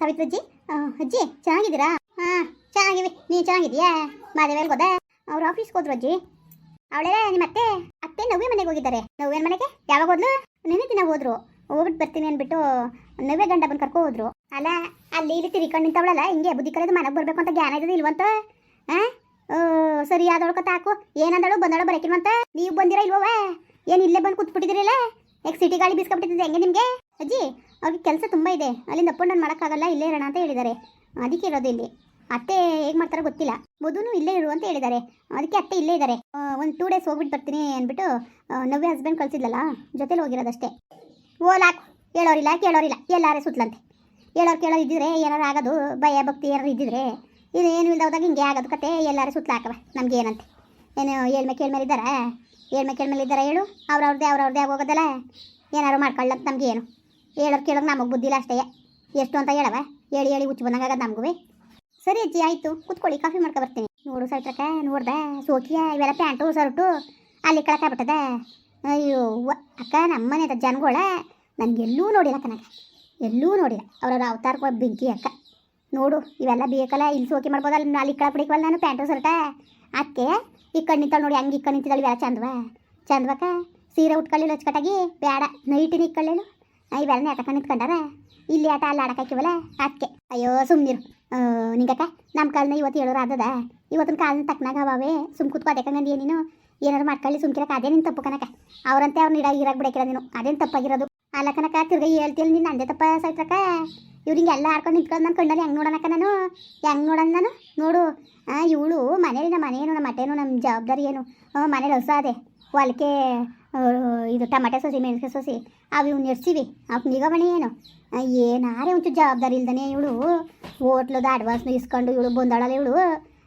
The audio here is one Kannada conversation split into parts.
ಸಾವಿತ್ರಜ್ಜಿ? ಅಜ್ಜಿ, ಚೆನ್ನಾಗಿದ್ದೀರಾ? ಹಾಂ ಚೆನ್ನಾಗಿವೆ. ನೀನು ಚೆನ್ನಾಗಿದ್ಯಾ ಮಾದೇವಲ್ಲಿ ಹೋದ? ಅವ್ರು ಆಫೀಸ್ಗೆ ಹೋದ್ರು ಅಜ್ಜಿ. ಅವಳೇ ನಿಮ್ಮ ಅತ್ತೆ? ಅತ್ತೆ ನವ್ಯ ಮನೆಗೆ ಹೋಗಿದ್ದಾರೆ. ನವ್ಯನ ಮನೆಗೆ? ಯಾವಾಗ ಹೋದ್ಲು? ನೆನೆ ದಿನ ಹೋದ್ರು. ಹೋಗ್ಬಿಟ್ಟು ಬರ್ತೀನಿ ಅಂದ್ಬಿಟ್ಟು ನವ್ಯ ಗಂಡ ಬಂದು ಕರ್ಕೊ ಹೋದ್ರು. ಅಲ್ಲ, ಅಲ್ಲಿ ಇಲ್ಲಿ ತಿರ್ಕೊಂಡು ನಿಂತವಳಲ್ಲ, ಹಿಂಗೆ ಬುದ್ಧಿ ಕರೆದು ಮನೆಗೆ ಬರಬೇಕು ಅಂತ ಜ್ಞಾನ ಇದ್ದದ ಇಲ್ವಂತ ಹಾಂ ಸರಿ ಕತ್ತ ಹಾಕು. ಏನಂದಳು, ಬಂದಳು ಬರಕಿಲ್ವಂತ ನೀವು ಬಂದಿರ ಇಲ್ವವ ಏನು ಇಲ್ಲೇ ಬಂದು ಕೂತ್ಬಿಟ್ಟಿದ್ದೀರಲ್ಲ ಯಾಕೆ ಸಿಟಿ ಗಾಳಿ ಬೀಸ್ಕೊಬಿಟ್ಟಿದ್ದೆ ಹೆಂಗೆ ನಿಮಗೆ? ಅಜ್ಜಿ ಅವ್ರಿಗೆ ಕೆಲಸ ತುಂಬ ಇದೆ. ಅಲ್ಲಿಂದ ಅಪ್ ಡೌನ್ ಮಾಡೋಕ್ಕಾಗಲ್ಲ, ಇಲ್ಲೇ ಇರೋಣ ಅಂತ ಹೇಳಿದ್ದಾರೆ. ಅದಕ್ಕೆ ಇರೋದು ಇಲ್ಲಿ. ಅತ್ತೆ ಹೇಗೆ ಮಾಡ್ತಾರೋ ಗೊತ್ತಿಲ್ಲ. ಮದುನು ಇಲ್ಲೇ ಇರು ಅಂತ ಹೇಳಿದ್ದಾರೆ. ಅದಕ್ಕೆ ಅತ್ತೆ ಇಲ್ಲೇ ಇದ್ದಾರೆ. ಒಂದು ಟೂ ಡೇಸ್ ಹೋಗ್ಬಿಟ್ಟು ಬರ್ತೀನಿ ಅಂದ್ಬಿಟ್ಟು ನವ್ಯ ಹಸ್ಬೆಂಡ್ ಕಳಿಸಿದ್ಲಲ್ಲ, ಜೊತೆಲಿ ಹೋಗಿರೋದಷ್ಟೇ ಓಲಾಕ್ ಹೇಳೋರಿಲ್ಲ, ಕೇಳೋರಿಲ್ಲ. ಎಲ್ಲಾರೇ ಸುತ್ತಲಂತೆ ಹೇಳೋರು ಕೇಳೋರು ಇದ್ದಿದ್ರೆ ಏನಾರು ಆಗೋದು, ಭಯ, ಭಕ್ತಿ ಏನಾರು ಇದ್ದಿದ್ರೆ ಇದು ಏನು ಹೋದಾಗ ಹಿಂಗೆ ಆಗೋದು ಕತೆ, ಎಲ್ಲರೂ ಸುತ್ತಲ ಹಾಕವ ನಮ್ಗೆ ಏನಂತೆ ಏನು ಏಳ್ಮೆ ಕೇಳ್ಮೇಲೆ ಇದ್ದಾರಾ? ಏಳ್ಮೆ ಕೇಳ್ಮೇಲೆ ಇದ್ದಾರಾ ಹೇಳು. ಅವ್ರವ್ರದ್ದೇ ಅವ್ರವ್ರದ್ದೇ ಆಗೋಗೋದಲ್ಲ ಏನಾರು ಮಾಡ್ಕೊಳ್ಳಂತ ನಮ್ಗೆ ಏನು ಹೇಳೋರು ಕೇಳೋರು ನಮಗೆ ಬುದ್ಧಿಲ್ಲ ಅಷ್ಟೇ. ಎಷ್ಟು ಅಂತ ಹೇಳವ? ಹೇಳಿ ಹೇಳಿ ಹುಚ್ಚು ಬಂದಂಗೆ ಆಗೋದು ನಮಗೂ ಸರಿ ಅಜ್ಜಿ, ಆಯಿತು. ಕೂತ್ಕೊಳ್ಳಿ, ಕಾಫಿ ಮಾಡ್ಕೊ ಬರ್ತೀನಿ. ನೋಡು ಸೈಟ್ರಕ್ಕ, ನೋಡ್ದೆ? ಸೋಕಿಯ ಇವೆಲ್ಲ ಪ್ಯಾಂಟು ಸರ್ಟು ಅಲ್ಲಿ ಕಳಕಾಗ್ಬಿಟ್ಟದ ಅಯ್ಯೋ ಅಕ್ಕ, ನಮ್ಮನೆ ಜನಗಳ ನನಗೆಲ್ಲೂ ನೋಡಿಲ್ಲ ಕನಕ. ಎಲ್ಲೂ ನೋಡಿಲ್ಲ. ಅವ್ರವ್ರ ಅವತಾರ ಬೆಂಕಿ ಅಕ್ಕ. ನೋಡು, ಇವೆಲ್ಲ ಬೇಕಲ್ಲ, ಇಲ್ಲಿ ಸೋಕಿ ಮಾಡ್ಬೋದು, ಅಲ್ಲಿ ಕಳ ಬಿಡಿಕವಲ್ಲ ನಾನು ಪ್ಯಾಂಟು ಸರ್ಟ ಅಕ್ಕೆ ಈ ಕಣ್ಣು ನಿಂತಾಳೆ ನೋಡಿ ಹಂಗೆ ಈ ಕಣ್ಣು ನಿಂತಿದ್ದಾಳೆ ಇವೆಲ್ಲ ಚಂದವ. ಚಂದವಕ್ಕ, ಸೀರೆ ಉಟ್ಕೊಳ್ಳಿಲ್ಲ ಅಚ್ಚುಕಟ್ಟಾಗಿ? ಬೇಡ. ನೈಟಿನ ನಿಕ್ಕೊಳ್ಳೇಳು ಇವೆಲ್ಲ ನಾಟಕ ನಿಂತ್ಕೊಂಡಾರ ಇಲ್ಲಿ ಆಟ ಅಲ್ಲಿ ಆಡಕ್ಕಾಕಿವಲ್ಲ ಅದಕ್ಕೆ ಅಯ್ಯೋ ಸುಮ್ಮನಿರು ನಿಂಗಕ್ಕ ನಮ್ಮ ಕಾಲನ ಇವತ್ತು ಹೇಳೋರು ಆದದ. ಇವತ್ತಿನ ಕಾಲನ ತಕ್ಕನಾಗ ಅವೇ ಸುಮ್ ಕುತ್ಕೋ ನಂದು ನೀನು? ಏನಾರು ಮಾಡ್ಕೊಳ್ಳಿ, ಸುಮ್ಕಿರಕ್ಕೆ, ಅದೇ ನಿನ್ ತಪ್ಪು ಕನಕ ಅವ್ರಂತೆ ಅವ್ರನ್ನ ಇಡ ಇರಾಕ್ ಬಿಡಕಿರ ನೀನು. ಅದೇನು ತಪ್ಪಾಗಿರೋದು? ಅಲ್ಲ ಕನಕ ತಿರ್ಗ ಹೇಳ್ತೀನಿ ನೀನು ಅಂದೇ ತಪ್ಪ ಸೈತ್ರಕ ಇವ್ರಿಗೆ ಎಲ್ಲ ಆಡ್ಕೊಂಡು ನಿಂತ್ಕೊಂಡು ನಾನು ಕಣ್ಣಲ್ಲಿ ಹೆಂಗೆ ನೋಡೋಣಕ್ಕ ನಾನು? ಹೆಂಗೆ ನೋಡೋಣ ನಾನು? ನೋಡು. ಇವಳು ಮನೇಲಿ ನಮ್ಮ ಮನೇನು, ನಮ್ಮ ಮಟೇನು ನಮ್ಮ ಜವಾಬ್ದಾರಿ ಏನು? ಮನೇಲಿ ಹೊಸ ಅದೇ ಹೊಲಕ್ಕೆ ಇದು ಟಮಾಟೆ ಸೋಸಿ, ಮೆಣಸಿನ ಸೋಸಿ, ಅವು ಇವ್ನು ನೆಡ್ಸಿವಿ ಅವ್ಕೆ ನಿಗಮಣಿ ಏನು? ಏನಾರೇ ಒಂಚೂರು ಜವಾಬ್ದಾರಿ ಇಲ್ದಾನೆ ಇವಳು ಹೋಟ್ಲದ ಅಡ್ವಾನ್ಸ್ನ ಇಸ್ಕೊಂಡು ಇವಳು ಬಂದಾಳಲ್ಲ ಇವಳು.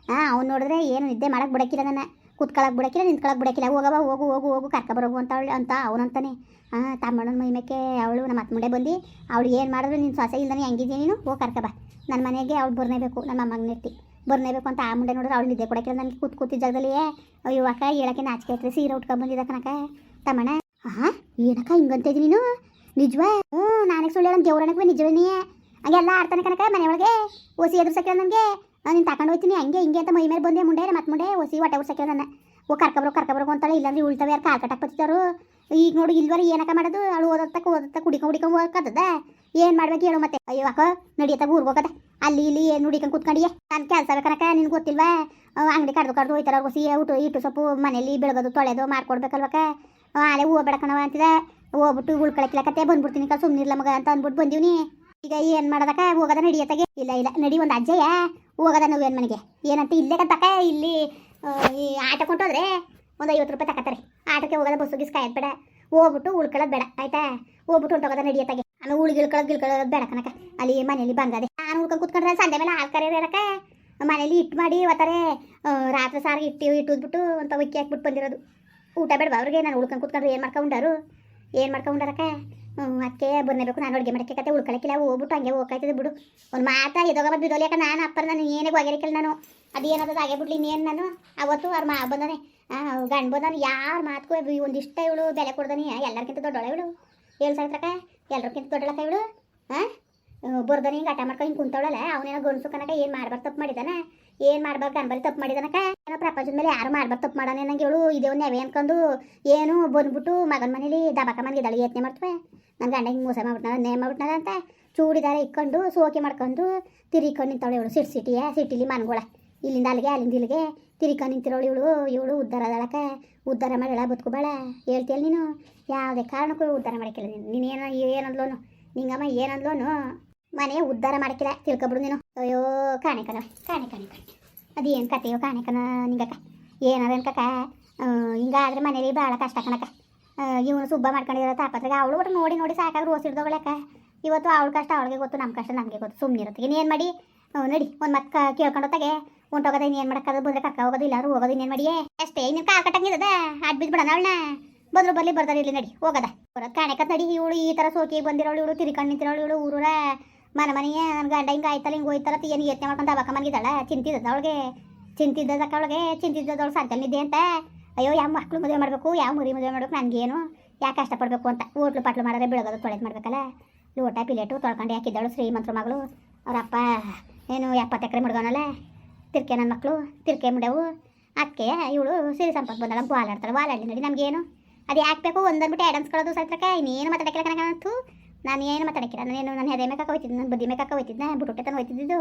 ಹಾಂ ಅವ್ನು ನೋಡಿದ್ರೆ ಏನು ನಿದ್ದೆ ಮಾಡಕ್ಕೆ ಬಿಡಕ್ಕಿಲ್ಲ ನನ್ನ. ಕುತ್ಕೊಳಕ್ಕೆ ಬಿಡಕ್ಕಿಲ್ಲ ನಿಂತ್ಕೊಳಕ್ಕೆ ಬಿಡಕ್ಕಿಲ್ಲ ಹೋಗವ ಹೋಗು ಹೋಗು ಹೋಗು ಕರ್ಕೊಬರೋಗು ಅಂತ ಅವಳು ಅಂತ ಅವನಂತಾನೆ ಹಾಂ ತಮ್ಮಣ್ಣನ ಮೈಮೇಕೆ ಅವಳು ನಮ್ಮ ಅತ್ತ ಮುಂಡೆ ಬಂದು ಅವಳು ಏನು ಮಾಡಿದ್ರು ನಿನ್ನ ಸೊಸೆ ಇಲ್ದಾನೆ ಹೆಂಗಿದ್ದೀನಿ ನೀನು? ಹೋಗಿ ಕರ್ಕೊಬ ನನ್ನ ಮನೆಗೆ ಅವಳು ಬರ್ನೇಬೇಕು ನಮ್ಮ ಅಮ್ಮಂಗೆ ನೆಟ್ಟಿ ಬರ್ನೇಬೇಕು ಅಂತ ಆ ಮುಂಡೆ ನೋಡಿದ್ರೆ ಅವಳು ನಿದ್ದೆ ಕೊಡಕ್ಕಿಲ್ಲ ನನಗೆ ಕೂತ್ ಕೂತಿದ್ದ ಜಾಗದಲ್ಲಿ ಅಯ್ಯೋ, ಅಕ್ಕ, ಹೇಳಕ್ಕೆ ನಾಚಿಕೆ ಆಯ್ತದೆ. ಸೀರೆ ಉಟ್ಕೊಂಡು ಬಂದಿದ್ದ ಕನಕ ತಮ್ಮಣ್ಣ. ಆಹಾ, ಏನಕ್ಕ ಹಿಂಗಂತ ನೀನು? ನಿಜವಾ? ಹ್ಞೂ, ನಾನೇ ಸುಳ್ಳು ಹೇಳೋಣ ದೇವ್ರಣಕ್ಕೆ ನಿಜವೇ ಹಂಗೆಲ್ಲ ಆಡ್ತಾನೆ ಕನಕ ಮನೆಯೊಳಗೆ. ಓಸಿ ಎದುರು ಎದುರ್ಸಕ್ಕೆ ನನಗೆ ನೀನು ತಗೊಂಡು ಹೋಗ್ತೀನಿ ಹಂಗೆ ಹಿಂಗೆ ಅಂತ ಮೈ ಮೇಲೆ ಬಂದೆ ಮುಂಡೆ ಮತ್ತೆ ಮುಂಡೆ ಒಸಿ ಹೊಟ್ಟೆ ಉರ್ಸಕ್ಕೆ ನನ್ನ. ಓ ಕರ್ಕೊಬ್ರು ಕರ್ಕೊಬ್ರು ಅಂತಾಳೆ, ಇಲ್ಲಾಂದ್ರೆ ಉಳ್ತವೆ, ಯಾರು ಕಾಲ್ ಕಟ್ಟಕ್ಕೆ ಈಗ ನೋಡು, ಇಲ್ವರ ಏನಕ್ಕ ಮಾಡೋದು? ಅವಳು ಓದತ್ತ ಓದತ್ತ ಕುಡಿಕೊಂಡು ಕುಡಿಕೊಂಡು ಹೋಗಕ್ಕದ ಏನು ಮಾಡ್ಬೇಕು ಹೇಳು ಮತ್ತೆ. ಅಯ್ಯೋ, ಅಕ್ಕ ನಡಿಯತ್ತ ಊರ್ಗೆ ಹೋಗದ. ಅಲ್ಲಿ ಇಲ್ಲಿ ಏನು ನುಡಿಕೊಂಡು ಕೂತ್ಕೊಂಡಿಯೇ? ನಾನು ಕೆಲಸ ಬೇಕನಕ ನಿನ್ಗೆ ಗೊತ್ತಿಲ್ವಾ? ಅಂಗಡಿ ಕಡ್ದು ಕಡ್ದು ಹೋಯ್ತಾರ ಒಸಿ, ಊಟ ಇಟ್ಟು ಸೊಪ್ಪು, ಮನೇಲಿ ಬೆಳಗೋದು, ತೊಳೆದು ಮಾಡ್ಕೊಡ್ಬೇಕಲ್ವಕ್ಕ? ಆಲೆ ಹೂವು ಬೆಳಕಣವ ಅಂತಿದ. ಹೋಗ್ಬಿಟ್ಟು ಉಳ್ಕೊಳಕ್ಕಿಲ್ಲಕತ್ತೆ ಬಂದ್ಬಿಡ್ತೀನಿ ಕಲ್ ಸುಮ್ಮನಿರ್ಲ ಮಗ ಅಂತ ಅಂದ್ಬಿಟ್ಟು ಬಂದೀವ್ನಿ. ಈಗ ಏನು ಮಾಡೋದಕ್ಕ? ಹೋಗೋದ ನಡಿಯತ್ತಾಗೆ ಇಲ್ಲ ಇಲ್ಲ, ನಡಿ ಒಂದು ಅಜ್ಜಯ್ಯ. ಹೋಗೋದ ಏನು ಮನೆಗೆ? ಏನಂತ ಇಲ್ಲೇ ತಕ, ಇಲ್ಲಿ ಈ ಆಟ ಕೊಂಟೋದ್ರೆ ಒಂದು ಐವತ್ತು ರೂಪಾಯಿ ತಕತ್ತಾರೆ. ಆಟಕ್ಕೆ ಹೋಗೋದ ಬಸ್ಸು ಗಿಸ್ ಬೇಡ. ಹೋಗ್ಬಿಟ್ಟು ಉಳ್ಕೊಳ್ಳೋದು ಬೇಡ, ಆಯ್ತಾ? ಹೋಗ್ಬಿಟ್ಟು ಹೊಂಟೋಗೋದ ನಡಿಯತ್ತಾಗೆ ಆಮೇಲೆ ಉಳ್ಗಿ ಗಿಳ್ಕೊಳ್ಳೋದು ಗಿಳ್ಕೊಳ್ಳೋದು ಬೇಡ ಕನಕ ಅಲ್ಲಿ ಮನೇಲಿ ಬಂದದೆ ನಾನು ಉಳ್ಕೊಂಡು ಕುತ್ಕೊಂಡ್ರೆ ಸಂಜೆ ಮೇಲೆ ಕರೆ ಕರೆಯೋರಕ್ಕ ಮನೇಲಿ ಇಟ್ಟು ಮಾಡಿ ಒತ್ತಾರೆ ರಾತ್ರಿ ಸಾರಿಗೆ ಇಟ್ಟು ಬಿಟ್ಟು ಅಂತ ಉಕ್ಕಿ ಹಾಕ್ಬಿಟ್ಟು ಬಂದಿರೋದು. ಊಟ ಬೇಡವಾ? ಅವ್ರಿಗೆ ನಾನು ಉಳ್ಕೊಂಡು ಕುತ್ಕೊಂಡ್ರೆ ಏನು ಮಾಡ್ಕೊಂಡಾರು ಏನು ಮಾಡ್ಕೊಂಡಾರಕ್ಕ ಅದಕ್ಕೆ ಬರ್ನೇಬೇಕು ನಾನು ಅಡುಗೆ ಮಾಡಕ್ಕೆ ಕತೆ ಉಳ್ಕೊಳಕ್ಕಿಲ್ಲ ಹೋಗ್ಬಿಟ್ಟು ಹಂಗೆ ಹೋಗ್ತಾಯ್ತದೆ ಬಿಡು. ಒಂದು ಮಾತಾ ಎದೋಗ ಬಂದು ಬಿಡೋಲಿಯಾಕ ನಾನು ಅಪ್ಪರ ನಾನು ಏನೇ ಹೋಗಿರಕ್ಕಿಲ್ಲ ನಾನು. ಅದು ಏನದ ಹಾಗೆ ಬಿಡ್ಲಿ, ಇನ್ನೇನು ನಾನು? ಅವತ್ತು ಅವ್ರ ಮಾ ಬಂದಾನೆ. ಗಂಡು ಬಂದಾನೆ. ಯಾರ ಮಾತ್ಕೂ ಒಂದಿಷ್ಟ ಇವಳು ಬೆಲೆ ಕೊಡ್ದಾನೆ. ಎಲ್ಲರಿಗಿಂತ ದೊಡ್ಡೋಳ ಇವಳು. ಏಳು ಸಾವಿರಕ್ಕ ಎಲ್ಲರಿಗಿಂತ ದೊಡ್ಡಳಕ್ಕ ಇವಳು? ಹಾಂ ಬರ್ದಾನೆ ಹಿಂಗೆ ಆಟ ಮಾಡ್ಕೊಂಡು ಹಿಂಗೆ ಕುಂತವಳಲ್ಲ, ಅವನೇನೋ ಗಂಡಸು ಕನಕ ಏನು ಮಾಡ್ಬಾರ್ದು ತಪ್ಪು ಮಾಡಿದಾನ? ಏನು ಮಾಡ್ಬಾರ್ದು ಅನ್ಬಲ್ಲಿ ತಪ್ಪು ಮಾಡಿದಾನಕ ಏನೋ ಪ್ರಪಂಚದ ಮೇಲೆ ಯಾರು ಮಾಡ್ಬಾರ್ದು ತಪ್ಪು ಮಾಡಾನೆ ನಂಗೆ ಹೇಳು, ಇದೇ ಒಂದು ನೆವೆ ಅನ್ಕೊಂಡು ಏನು ಬಂದ್ಬಿಟ್ಟು ಮಗನ ಮನೇಲಿ ದಬಾಕ ಮನೆಗಿದ್ದಾಳೆ, ಯತ್ನೆ ಮಾಡ್ತವೆ. ನನ್ನ ಗಂಡ ಹಿಂಗೆ ಮೋಸ ಮಾಡ್ಬಿಟ್ನಲ್ಲ, ನೇ ಮಾಡ್ಬಿಟ್ನಲ್ಲ ಅಂತ ಚೂಡಿದಾರ ಇಕ್ಕೊಂಡು ಸೋಕೆ ಮಾಡ್ಕೊಂಡು ತಿರಿಕೊಂಡು ನಿಂತವಳು ಇವಳು, ಸಿಟ್ ಸಿಟಿಯ, ಸಿಟಿಲಿ ಮನ್ಗೋಳ. ಇಲ್ಲಿಂದ ಅಲ್ಲಿಗೆ, ಅಲ್ಲಿಂದ ಇಲ್ಲಿಗೆ ತಿರಿಕೊಂಡು ನಿಂತಿರೋಳು ಇವಳು ಇವಳು ಉದ್ಧಾರ ಅದಳಕ ಉದ್ಧಾರ ಮಾಡಿಳ ಬದುಕುಬೇಡ ಹೇಳ್ತೀಯಲ್ಲ ನೀನು? ಯಾವುದೇ ಕಾರಣಕ್ಕೂ ಉದ್ಧಾರ ಮಾಡಕ್ಕಿಲ್ಲ ನೀನು. ನೀನು ಏನೋ ಏನಂದ್ಲೋನು? ನಿಂಗಮ್ಮ, ಏನಂದ್ಲೋನು? ಮನೆ ಉದ್ಧಾರ ಮಾಡಕ್ಕಿಲ್ಲ ತಿಳ್ಕೊಬಿಡು ನೀನು. ಅಯ್ಯೋ, ಕಾಣೆ ಕಣ, ಕಾಣೆ ಕಾಣೆ ಕಾಣೆ. ಅದೇನು ಕತೆಯೋ ಕಾಣೆ ಕಣ ನಿಂಗಕ್ಕ. ಏನಾರ ಕಕ್ಕ ಹಿಂಗಾದ್ರೆ ಮನೇಲಿ ಭಾಳ ಕಷ್ಟ ಕಣಕ್ಕ. ಇವನು ಸುಬ್ಬ ಮಾಡ್ಕೊಂಡಿರೋ ತಾಪತ್ರೆಗೆ ಅವಳು ಒಟ್ಟು ನೋಡಿ ನೋಡಿ ಸಾಕಾಗಿ ರೋಸ್ ಇವತ್ತು ಅವಳ ಕಷ್ಟ ಅವಳಿಗೆ ಗೊತ್ತು ನಮ್ಮ ಕಷ್ಟ ನಮಗೆ ಗೊತ್ತು. ಸುಮ್ಮನಿರುತ್ತೆ ಇನ್ನೇನು ಮಾಡಿ? ನಡಿ, ಒಂದು ಮತ್ತೆ ಕೇಳ್ಕೊಂಡೊತ್ತಾಗೆ ಹೊಂಟೋಗೋದ ಇನ್ನೇನು ಮಾಡಕ್ಕದ ಬಂದ್ರೆ ಕರ್ಕ ಹೋಗೋದು ಇಲ್ಲಾರು ಹೋಗೋದು, ಇನ್ನೇನು ಮಾಡಿಯೇ? ಅಷ್ಟೇ ಇನ್ನೇನು ಕಾಲು ಕಟ್ಟಂಗಿರದ ಅಡ್ ಬಿಡೋಣ ಅವಳನ್ನ? ಬದ್ರು ಬರ್ಲಿ ಬರ್ತಾರೆ ಇಲ್ಲಿ ನಡಿ, ಹೋಗದ. ಬರೋದು ನಡಿ, ಇವಳು ಈ ಥರ ಸೋಕಿ ಬಂದಿರೋಳು, ಇವಳು ತಿರ್ಕೊಂಡು ನಿಂತಿರೋಳು, ಇವಳು ಊರೂರ. ಮನೆ ಮನೆಯ ನನ್ನ ಗಂಡ ಹಿಂಗೆ ಆಯ್ತಲ್ಲ, ಹಿಂಗೆ ಹೋಯ್ತಾರ ಏನು ಯೋಚನೆ ಮಾಡ್ಕೊಂಡು ದಬಾಕ ಮನಗಿದ್ದಾಳ ಚಿಂತಿದ್ದದ ಅವಳಿಗೆ? ಚಿಂತಿದ್ದದಕ್ಕ ಅವಳಿಗೆ? ಚಿಂತಿದ್ದದವಳು ಸಂತಲ್ಲಿದ್ದೆ ಅಂತ? ಅಯ್ಯೋ, ಯಾವ ಮಕ್ಕಳು ಮದುವೆ ಮಾಡಬೇಕು, ಯಾವ ಮುರಿ ಮದುವೆ ಮಾಡ್ಬೇಕು ನನಗೇನು? ಯಾಕೆ ಕಷ್ಟಪಡಬೇಕು ಅಂತ? ಓಟ್ಲು ಪಾಟ್ಲು ಮಾಡಿದ್ರೆ ಬೆಳಗೋದು ತೊಳೆದು ಮಾಡ್ಬೇಕಲ್ಲ? ಲೋಟ, ಪಿಲೇಟು ತೊಳ್ಕೊಂಡು ಯಾಕಿದ್ದಾಳು ಶ್ರೀಮಂತ್ರ ಮಗಳು. ಅವರಪ್ಪ ಏನು ಎಪ್ಪತ್ತು ಎಕರೆ ಮುಡ್ಗೋನಲ್ಲ ತಿರ್ಕೆ ನನ್ನ ಮಕ್ಕಳು ತಿರ್ಕೆ ಮುಡವು ಅಕ್ಕೆ, ಇವಳು ಸಿರಿ ಸಂಪತ್ತು ಬಂದಳ ವಾಲಾಡ್ತಾಳೆ. ವಾಲಾಡಿ ನೋಡಿ ನಮಗೇನು? ಅದು ಯಾಕೆ ಬೇಕು? ಒಂದನ್ಬಿಟ್ಟು ಎರಡು ಅನ್ಸ್ಕೊಳ್ಳೋದು ಸೈತ್ರಕ ಇನ್ನೇನು ಮಾತಾಡಕ್ಕೆ ಕಣಕಂತು ನಾನು ಏನು ಮಾತಾಡಕ್ಕಿಲ್ಲ. ನಾನೇನು ನನ್ನ ಹೆದೆ ಮೇಕಾಕ ಹೋಯ್ತಿದ್ದೆ ನನ್ನ ಬುದ್ಧಿ ಮೇಕಾಕ ಹೋಯ್ತಿದ್ದೆ ಬುಟ್ಟೆ ತನ ಹೋಯ್ತಿದ್ದು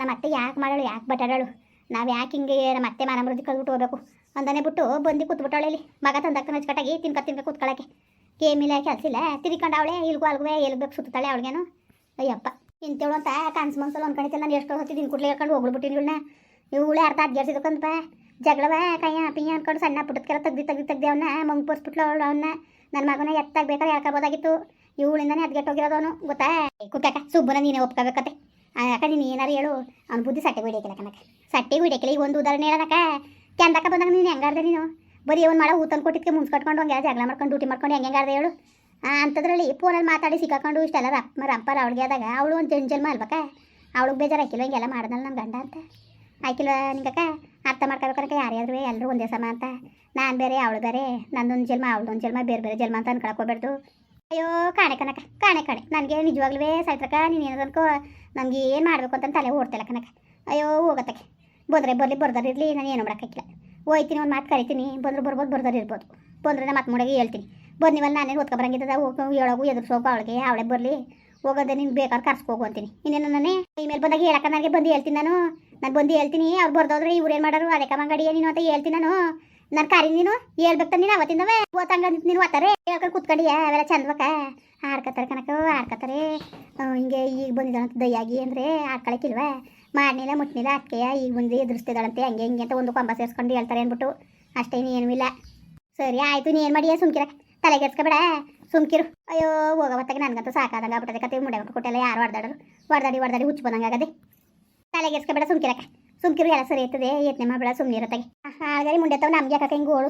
ನಮ್ಮ ಅತ್ತೆ ಯಾಕೆ ಮಾಡೋಳು, ಯಾಕೆ ಬಟಾಡಳು ನಾವು ಯಾಕೆ ಹಿಂಗೆ ನಮ್ಮ ಅತ್ತೆ ಮಾನ ಮೃದಿ ಕಳ್ಬಿಟ್ಟು ಹೋಗ್ಬೇಕು? ಅಂದನೆ ಬಿಟ್ಟು ಬಂದು ಕೂತ್ಬಿಟ್ಟವಳೆ ಇಲ್ಲಿ. ಮಗ ತಂದಕ್ಕ ನಚ್ಕಟ್ಟಾಗಿ ತಿನ್ಕ ತಿನ್ಕ ಕೂತ್ಕೊಳ್ಳೋಕೆ ಕೇಮಿಲ್ಲ ಕೆಲಸ ಇಲ್ಲ. ತಿರ್ಕೊಂಡು ಅವಳೆ, ಇಲ್ಗೂ ಅಲ್ಗುವೆ, ಎಲ್ಬೇಕು ಸುತ್ತಾಳೆ ಅವಳಿಗೇನು? ಅಯ್ಯಪ್ಪ ಇಂತೇಳು ಅಂತ ಕನ್ಸು ಮನ್ಸಲ್ಲಿ ಅನ್ಕೊಂಡಿದ್ದೆ. ನಾನು ಎಷ್ಟೋ ಹೊತ್ತಿದ್ದು ಇನ್ ಕೂಡಲೇ ಹೇಳ್ಕೊಂಡು ಹೋಗ್ಬಿಟ್ಟಿನಿ ಇವಳನ್ನ. ಇವಳೆ ಅರ್ಧ ಅಡ್ಗೆರ್ಸಿದಕ್ಕಂತಪ್ಪ ಜಗಳವ, ಕೈಯ ಪಿಯ ಅನ್ಕೊಂಡು ಸಣ್ಣ ಪುಟ್ಟದಕ್ಕೆಲ್ಲ ತೆಗ್ದು ತೆಗ್ದು ತೆಗ್ದು ಅವನ್ನ ಮಂಗ್ ಪರ್ಸ್ಬಿಟ್ಲು ಅವಳು ಅವನ್ನ. ನನ್ನ ಮಗನ ಎತ್ತಾಗಬೇಕಾದ್ರೆ ಹೇಳ್ಕೊಬೋದಾಗಿತ್ತು ಇವಳಿಂದಾನೆ ಅದ್ಗೆಟ್ಟೋಗಿರೋದು ಅವನು ಗೊತ್ತಾ? ಕುಟ್ಟಾಕ ಸುಬ್ಬನ ನೀನೇ ಒಪ್ಕೋಬೇಕತ್ತೆ. ಅಕ್ಕ, ನೀನು ಏನಾರು ಹೇಳು. ಅವ್ನು ಬುದ್ಧಿ ಸಟ್ಟೆಗೆ ಹೊಡಿಯಕಿಲ್ಲ ಕನಕ ಸಟ್ಟೆಗೆ ಈಗ ಒಂದು ಉದಾಹರಣೆ ಹೇಳನಕ ಕೆಂದಕ ಬಂದಾಗ ನೀನು ಹೆಂಗಾರ್ದೆ ನೀನು? ಬರೀ ಅವ್ನು ಮಾಡೋ ಊತನ್ ಕೊಟ್ಟಿದ್ಕೆ ಮುಂಚೆ ಕಟ್ಕೊಂಡು ಹಂಗೆ ಜಗಳ ಮಾಡ್ಕೊಂಡು ಡ್ಯೂಟಿ ಮಾಡ್ಕೊಂಡು ಹೆಂಗೆ ಹೆಂಗಾರ್ದೆ ಹೇಳು? ಅಂಥದ್ರಲ್ಲಿ ಫೋನಲ್ಲಿ ಮಾತಾಡಿ ಸಿಕ್ಕಾಕೊಂಡು ಇಷ್ಟೆಲ್ಲ ರಪ್ಪ ರಂಪರ ಅವಳಿಗೆ ಆದಾಗ, ಅವಳು ಒಂದು ಜನ್ ಜನ್ಮ ಅಲ್ವಕ್ಕ ಅವಳಿಗೆ ಬೇಜಾರು ಹಾಕಿಲ್ಲ ಹಿಂಗೆಲ್ಲ ಮಾಡ್ದಲ್ಲ ನನ್ನ ಗಂಡ ಅಂತ. ಆಯ್ಕಿಲ್ಲ ನಿಂಗಕ್ಕ ಅರ್ಥ ಮಾಡ್ಕೋಬೇಕನಕ ಯಾರ್ಯಾರು ಎಲ್ಲರೂ ಒಂದೇ ಸಮ ಅಂತ. ನಾನು ಬೇರೆ, ಅವಳು ಬೇರೆ. ನಂದೊಂದು ಜನ್ಮ ಅವಳದೊಂದು ಜನ್ಮ, ಬೇರೆ ಬೇರೆ ಜನ್ಮ ಅಂತ ಅನ್ಕೊಳಕೋಗ್ಬಾರ್ದು ಅಯ್ಯೋ, ಕಾಣೆ ಕನಕ ಕಾಣೆ ಕಾಣೆ. ನನಗೆ ನಿಜವಾಗ್ಲೂ ಸಾಯ್ತಕ ನೀನು ಏನದು ಅನ್ಕೋ ನಮ್ಗೆ ಏನು ಮಾಡಬೇಕು ಅಂತ ತಲೆ ಓಡ್ತಿಲ್ಲ ಕನಕ ಅಯ್ಯೋ, ಹೋಗತ್ತಕ್ಕೆ. ಬಂದರೆ ಬರಲಿ ಬರ್ದಾರಿರಲಿ ನಾನು ಏನು ಮಾಡೋಕ್ಕಿಲ್ಲ ಹೋಯ್ತೀನಿ, ಒಂದು ಮಾತು ಕರಿತೀನಿ. ಬಂದ್ರೆ ಬರ್ಬೋದು ಬರ್ದಾರ ಇರ್ಬೋದು. ಬಂದ್ರೆ ನಾ ಮತ್ತೆ ಹೇಳ್ತೀನಿ. ಹೇಳ್ತೀನಿ ಬಂದಿವಲ್ಲ ನಾನೇನು ಓದ್ಕೊ ಬರಂಗಿದ್ದ ಹೋಗಿ ಹೇಳೋಗು, ಎದುರ್ಸೋಗು ಅವಳಿಗೆ, ಅವಳೆ ಬರಲಿ. ಹೋಗೋದೆ ನೀನು ಬೇಕಾದ್ರೆ ಕರ್ಸ್ಕೋಗು ಅಂತೀನಿ. ಇನ್ನೇನು ನಾನೇ ಮೇಲೆ ಬಂದಾಗ ಹೇಳಕ್ಕ, ನನಗೆ ಬಂದು ಹೇಳ್ತೀನಿ ನಾನು. ನಾನು ಬಂದು ಹೇಳ್ತೀನಿ, ಅವ್ರು ಬರ್ದೋದ್ರೆ ಇವ್ರು ಏನು ಮಾಡೋರು, ಅದೇ ಕಮಂಗಡಿ ನೀನು ಅಂತ ಹೇಳ್ತೀನಿ ನಾನು. ನಾನು ಕಾರಿ ನೀನು? ಹೇಳ್ಬೇಕು ನೀನು ಅವತ್ತಿಂದವೇ ಓತಂಗ ನೀನು ಓದ್ತಾರೆ ಹೇಳ್ಕೊಂಡು ಕುತ್ಕೊಂಡಿಯ ಅವೆಲ್ಲ ಚಂದವಕ್ಕ. ಆಡ್ಕತ್ತಾರೆ ಕನಕ ಆಡ್ಕತ್ತಾರೆ ಹಿಂಗೆ ಈಗ ಬಂದಿದ್ದಾಳಂತ ದಯ್ಯಾಗಿ ಅಂದರೆ ಆಡ್ಕೊಳಕ್ಕಿಲ್ವ ಮಾಡ್ನಿಲ್ಲ, ಮುಟ್ನಿಲ್ಲ ಅಕ್ಕೆಯ ಈಗ ಬಂದು ಎದುರಿಸ್ತಿದ್ದಾಳಂತೆ ಹಂಗೆ ಹಿಂಗೆ ಅಂತ ಒಂದು ಕೊಂಬ ಸೇರಿಸ್ಕೊಂಡು ಹೇಳ್ತಾರೆ ಅಂದ್ಬಿಟ್ಟು ಅಷ್ಟೇ ಏನೂ ಇಲ್ಲ. ಸರಿ, ಆಯ್ತು ನೀ ಏನು ಮಾಡಿಯ? ಸುಮ್ಕಿರ. ತಲೆಗೆಡ್ಸ್ಕೊಬೇಡ ಸುಮ್ಕಿರು. ಅಯ್ಯೋ ಹೋಗವತ್ತಾಗ ನನಗಂತೂ ಸಾಕಾದಂಗೆ ಆಗ್ಬಿಟ್ಟದೆ. ಕತೆ ಮುಂಡೆ ಕೊಟ್ಟೆಲ್ಲ ಯಾರು ಹೊಡೆದಾಡರು? ಹೊಡೆದಾಡಿ ಹೊಡೆದಾಡಿ ಹುಚ್ಚು ಬಂದಂಗೆ ಆಗದೆ. ತಲೆಗೆಡ್ಸ್ಕೊಬೇಡ ಸುಮ್ಕಿರಕ್ಕ. ಸುಮ್ಕಿರು ಎಲ್ಲ ಸರಿ ಇರ್ತದೆ ಯತ್ನೆ ಮಾಡಬೇಡ ಸುಮ್ಮನೆ ಇರತ್ತಾಗೆ. ಹಾಗಾದ್ರೆ ಮುಂಡೆ ತಾವು ನಮ್ಗೆ ಯಾಕೆ ಹಿಂಗೆ ಓಳು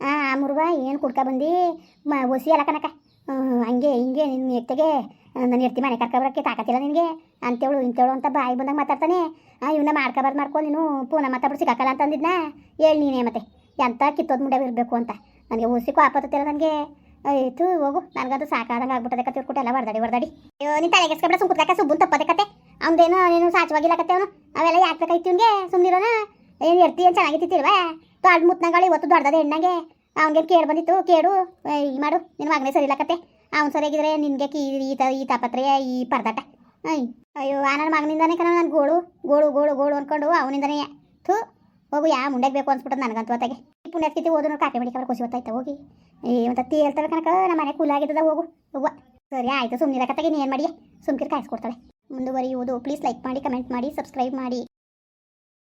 ಆ ಮುರುವ ಏನು ಕುಡ್ಕ ಬಂದು? ಮ, ಒಸಿ ಅಲ್ಲ ಕನಕ ಹಂಗೆ, ಹಿಂಗೆ ನಿನ್ನ ಎತ್ತಗೆ ನನ್ನ ಇರ್ತಿ ಮನೆ ಕರ್ಕೊಬರಕ್ಕೆ ತಾಕತ್ತಿಲ್ಲ ನಿನಗೆ. ಅಂತೇಳು ಇಂತೇಳು ಅಂತ ಬಾಯಿ ಬಂದಾಗ ಮಾತಾಡ್ತಾನೆ. ಇವನ್ನ ಮಾಡ್ಕೊಬಾರ್ದು ಮಾಡ್ಕೊ, ನೀನು ಪೂನ ಮಾತಾಡ್ಬಿಟ್ಟು ಸಿಗಕ್ಕಲ್ಲ ಅಂತಂದಿದ್ನ. ಹೇಳಿ ನೀನೇ ಮತ್ತೆ, ಎಂತ ಕಿತ್ತೋದು ಮುಂಡೆ ಇರಬೇಕು ಅಂತ. ನನಗೆ ಓಸಿಕ್ಕೂ ಆಪತ್ತಿಲ್ಲ ನನಗೆ. ಆಯ್ತು ಹೋಗು. ನನಗದು ಸಾಕಾದಂಗೆ ಆಗ್ಬಿಟ್ಟದೆ ಕತೆ ಇರ್ಕೊಟ್ಟು ಎಲ್ಲ ಹೊಡೆದಾಡಿ ಹೊಡೆದಾಡಿ. ಅಯ್ಯೋ ನೀನು ತಲೆಗೆಸ್ಕೊಬೇಡ ಸುಮ್ ಕುತ್ಕಾಕ ಸುಬ್ಬನ್ ತಪ್ಪದೆ ಕತೆ. ಅವ್ನದೇನು ನೀನು ಸಾಚವಾಗಿಲ್ಲ ಕತೆ ಅವನು. ಅವೆಲ್ಲ ಯಾಕೆ ಬೇಕಾಯ್ತು ಇವ್ನಿಗೆ? ಸುಮ್ಮನಿರೋನ ಏನು ಎರ್ತಿ ಏನು ಚೆನ್ನಾಗಿತ್ತಿಲ್ವಾ ದೊಡ್ಡ ಮುತ್ನಗಳು ಇವತ್ತು ದೊಡ್ಡದ ಹೆಣ್ಣಂಗೆ ಅವ್ನಿಗೆ ಕೇಳಿ ಬಂದಿತ್ತು ಏ, ಈ ಮಾಡು ನಿನ್ನ ಮಗನೇ ಸರಿ ಕತೆ. ಅವ್ನು ಸರಿಯಾಗಿದ್ರೆ ನಿನಗೆ ಕೀ ಈ ತ ಈ ತಾಪತ್ರೆಯ ಈ ಪರದಾಟ. ಅಯ್ಯ ಆ ನನ್ನ ಮಗನಿಂದಾನೇ ಕಣ ನಾನು ಗೋಳು. ಗೋಳು ಗೋಳು ಗೋಳು ಅನ್ಕೊಂಡು ಅವನಿಂದನೇ. ಥೂ ಹೋಗು ಯಾ ಮುಂಡೆಗೆ ಬೇಕು ಅನ್ಸ್ಬಿಟ್ಟು ನನಗಂತೂ ಅತ್ತಾಗೆ. ಈ ಪುಣ್ಯಕ್ಕೆ ಓದು ಕಾಫಿ ಮಡಿಕವ್ರ ಖುಷಿ ಹೊತ್ತಾಯ್ತಾ ಹೋಗಿ. ಏ ತತ್ತಿ ತೇಳ್ತಾಳೆ ಕನಕ ನಮ್ಮ ಮನೆ ಕೂಲಾಗಿದ್ದದ ಹೋಗು. ಹೋಗುವ ಸರಿ, ಆಯಿತು. ಸುಮ್ಮನೆ ಕತ್ತಾಗಿ ನೀನು ಏನು ಮಾಡಿ ಸುಮ್ಕಿರ್ ಕಾಯಿಸ್ಕೊಡ್ತಾಳೆ. ಮುಂದುವರಿಯುವುದು. ಪ್ಲೀಸ್ ಲೈಕ್ ಮಾಡಿ ಕಮೆಂಟ್ ಮಾಡಿ ಸಬ್ಸ್ಕ್ರೈಬ್ ಮಾಡಿ.